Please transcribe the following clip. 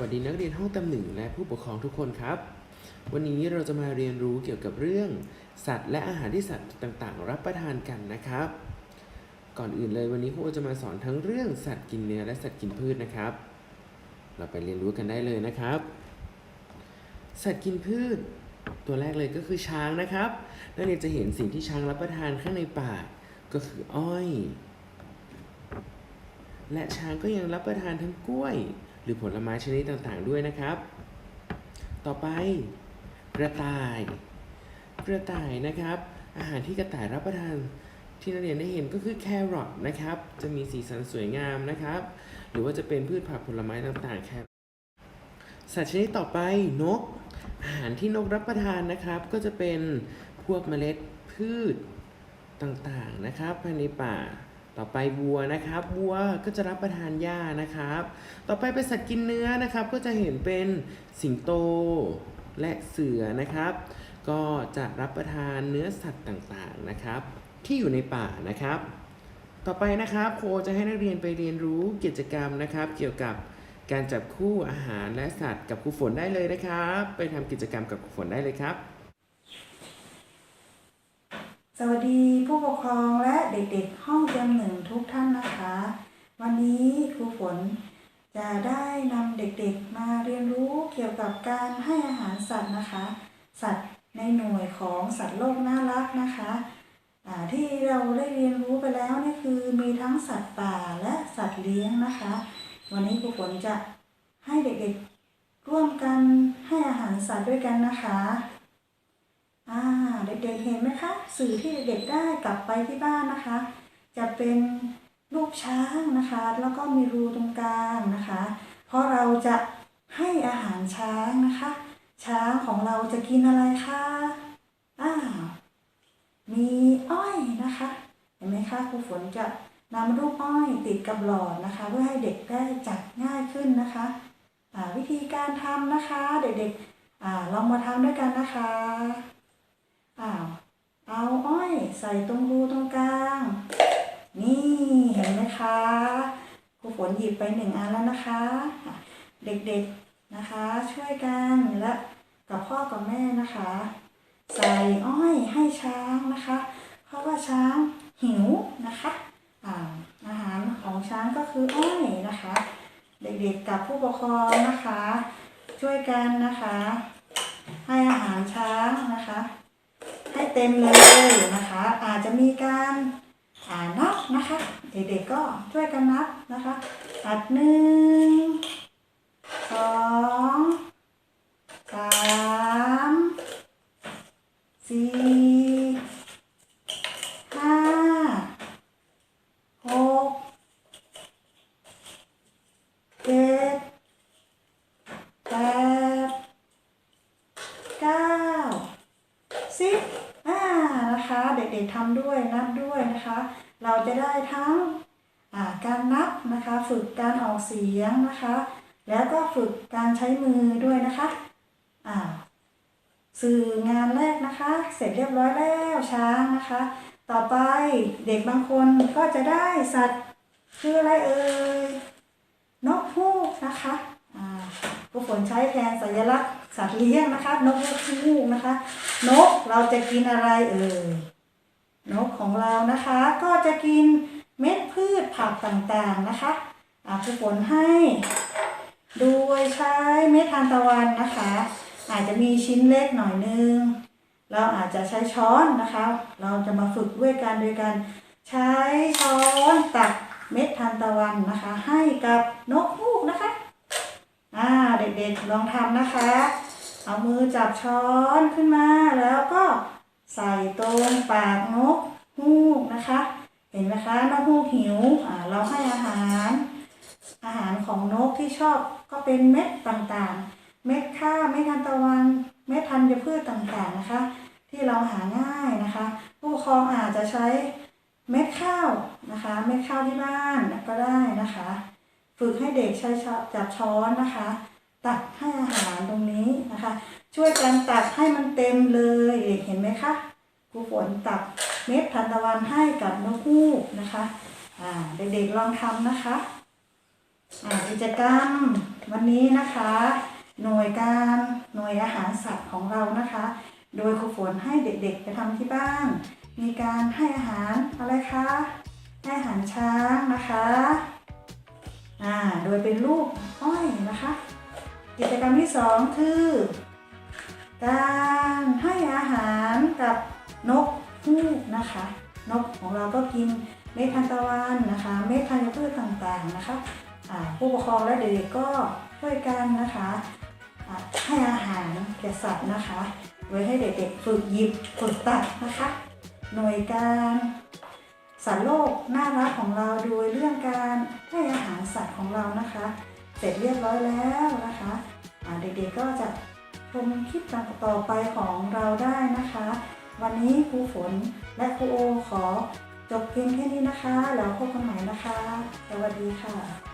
วัสดีนักเรียนห้องตำหนึ่งและผู้ปกครองทุกคนครับ วันนี้เราจะมาเรียนรู้เกี่ยวกับเรื่อง สัตว์และอาหารที่สัตว์ต่างๆ รับประทานกันนะครับ ก่อนอื่นเลยวันนี้ครูจะมาสอนทั้งเรื่องสัตว์กินเนื้อและสัตว์กินพืชนะครับ เราไปเรียนรู้กันได้เลยนะครับ สัตว์กินพืช ตัวแรกเลยก็คือช้างนะครับนักเรียนจะเห็นสิ่งที่ช้างรับประทานข้างในปากก็คืออ้อย และช้างก็ยังรับประทานทั้งกล้วย หรือผลไม้ชนิดต่างๆด้วยนะครับ ต่อไป กระต่าย กระต่ายนะครับ อาหารที่กระต่ายรับประทานที่นักเรียนได้เห็นก็คือแครอทนะครับ จะมีสีสันสวยงามนะครับ หรือว่าจะเป็นพืชผักผลไม้ต่างๆแครสัตว์ชนิดต่อไปนก อาหารที่นกรับประทานนะครับ ก็จะเป็นพวกเมล็ดพืชต่างๆนะครับภายในป่า ต่อไปวัวนะครับวัวก็จะรับประทานหญ้านะครับ ต่อไปเป็นสัตว์กินเนื้อนะครับ ก็จะเห็นเป็นสิงโตและเสือนะครับ ก็จะรับประทานเนื้อสัตว์ต่างๆนะครับ ที่อยู่ในป่านะครับ ต่อไปนะครับโคจะให้นักเรียนไปเรียนรู้กิจกรรมนะครับ เกี่ยวกับการจับคู่อาหารและสัตว์กับครูฝนได้เลยนะครับ ไปทำกิจกรรมกับครูฝนได้เลยครับ สวัสดีผู้ปกครองและเด็กๆ ห้องเตรียมหนึ่งทุกท่านนะคะ วันนี้ครูฝน จะได้นำเด็กๆมาเรียนรู้เกี่ยวกับการให้อาหารสัตว์นะคะ สัตว์ในหน่วยของสัตว์โลกน่ารักนะคะที่เราได้เรียนรู้ไปแล้วนี่คือมีทั้งสัตว์ป่าและสัตว์เลี้ยงนะคะ วันนี้ครูฝนจะให้เด็กๆร่วมกันให้อาหารสัตว์ด้วยกันนะคะ อ่าเด็กๆเห็นไหมคะ สื่อที่เด็กๆได้กลับไปที่บ้านนะคะ จะเป็นรูปช้างนะคะ แล้วก็มีรูตรงกลางนะคะ เพราะเราจะให้อาหารช้างนะคะ ช้างของเราจะกินอะไรคะอ้าวมีอ้อยนะคะ เห็นไหมคะครูฝนจะนำรูปอ้อยติดกับหลอดนะคะ เพื่อให้เด็กได้จับง่ายขึ้นนะคะวิธีการทำนะคะ เด็กๆลองมาทำด้วยกันนะคะ อ้าวเอาอ้อยใส่ตรงรูตรงกลาง นี่เห็นไหมคะครูฝนหยิบไปหนึ่งอันแล้วนะคะ เด็กๆนะคะ ช่วยกันและกับพ่อกับแม่นะคะ ใส่อ้อยให้ช้างนะคะ เพราะว่าช้างหิวนะคะอ่าอาหารของช้างก็คืออ้อยนะคะ เด็กๆกับผู้ปกครองนะคะ ช่วยกันนะคะ ให้อาหารช้างนะคะ ให้เต็มเลยนะคะ อาจจะมีการานับนะคะ เด็กๆก็ช่วยกันนับนะคะอัดหนึ่งสองสามสี่ห้าหกเจ็ดแปดเก้า สิอ่านะคะ เด็กๆทำด้วยนับด้วยนะคะ เราจะได้ทั้งาการนับนะคะ ฝึกการออกเสียงนะคะ แล้วก็ฝึกการใช้มือด้วยนะคะอ่าสื่องานแรกนะคะ เสร็จเรียบร้อยแล้วช้างนะคะ ต่อไปเด็กบางคนก็จะได้สัตว์คืออะไรเอ่ยนกฮูกนะคะอ่าผู้ ฝนใช้แทนสัญลักษณ์สัตว์เลี้ยงนะคะ นกฮูกนะคะ นกเราจะกินอะไรเอ่ยนกของเรานะคะ ก็จะกินเม็ดพืชผักต่างๆนะคะอาครูฝนให้โดยใช้เม็ดทานตะวันนะคะ อาจจะมีชิ้นเล็กหน่อยนึง เราอาจจะใช้ช้อนนะคะ เราจะมาฝึกด้วยกันโดยการใช้ช้อนตักเม็ดทานตะวันนะคะ ให้กับนกฮูกนะคะ อ่าเด็กๆลองทำนะคะ เอามือจับช้อนขึ้นมาแล้วก็ใส่ตรงปากนกฮูกนะคะ เห็นไหมคะนกฮูกหิวอ่าเราให้อาหาร อาหารของนกที่ชอบก็เป็นเม็ดต่างๆ เม็ดข้าวเม็ดทานตะวัน เม็ดธัญพืชต่างๆนะคะ ที่เราหาง่ายนะคะ ผู้ปกครองอาจจะใช้เม็ดข้าวนะคะ เม็ดข้าวที่บ้านก็ได้นะคะ ฝึกให้เด็กใช้จับช้อนนะคะ ตักให้อาหารตรงนี้นะคะ ช่วยกันตักให้มันเต็มเลยเด็กเห็นไหมคะครูฝนตักเม็ดทานตะวันให้กับนกฮูกนะคะอ่าเด็กๆลองทำนะคะอ่ากิจกรรมวันนี้นะคะ หน่วยการหน่วยอาหารสัตว์ของเรานะคะ โดยครูฝนให้เด็กๆ ไปทำที่บ้าน มีการให้อาหารอะไรคะให้อาหารช้างนะคะ อ่าโดยเป็นรูปอ้อยนะคะ กิจกรรมที่สองคือ การให้อาหารกับนกฮูกนะคะ นกของเราก็กินเม็ดทานตะวันนะคะ เม็ดธัญพืชต่างๆนะคะผู้ปกครองและเด็กๆก็ช่วยกันนะคะให้อาหารแก่สัตว์นะคะโดยให้เด็กๆฝึกหยิบฝึกตัดนะคะ หน่วยการสัตว์โลกน่ารักของเราโดยเรื่องการ สัตว์ของเรานะคะ เสร็จเรียบร้อยแล้วนะคะเด็กๆก็จะชมคลิปต่อไปของเราได้นะคะ วันนี้ครูฝนและครูโอขอจบเพียงแค่นี้นะคะ แล้วพบกันใหม่นะคะ สวัสดีค่ะ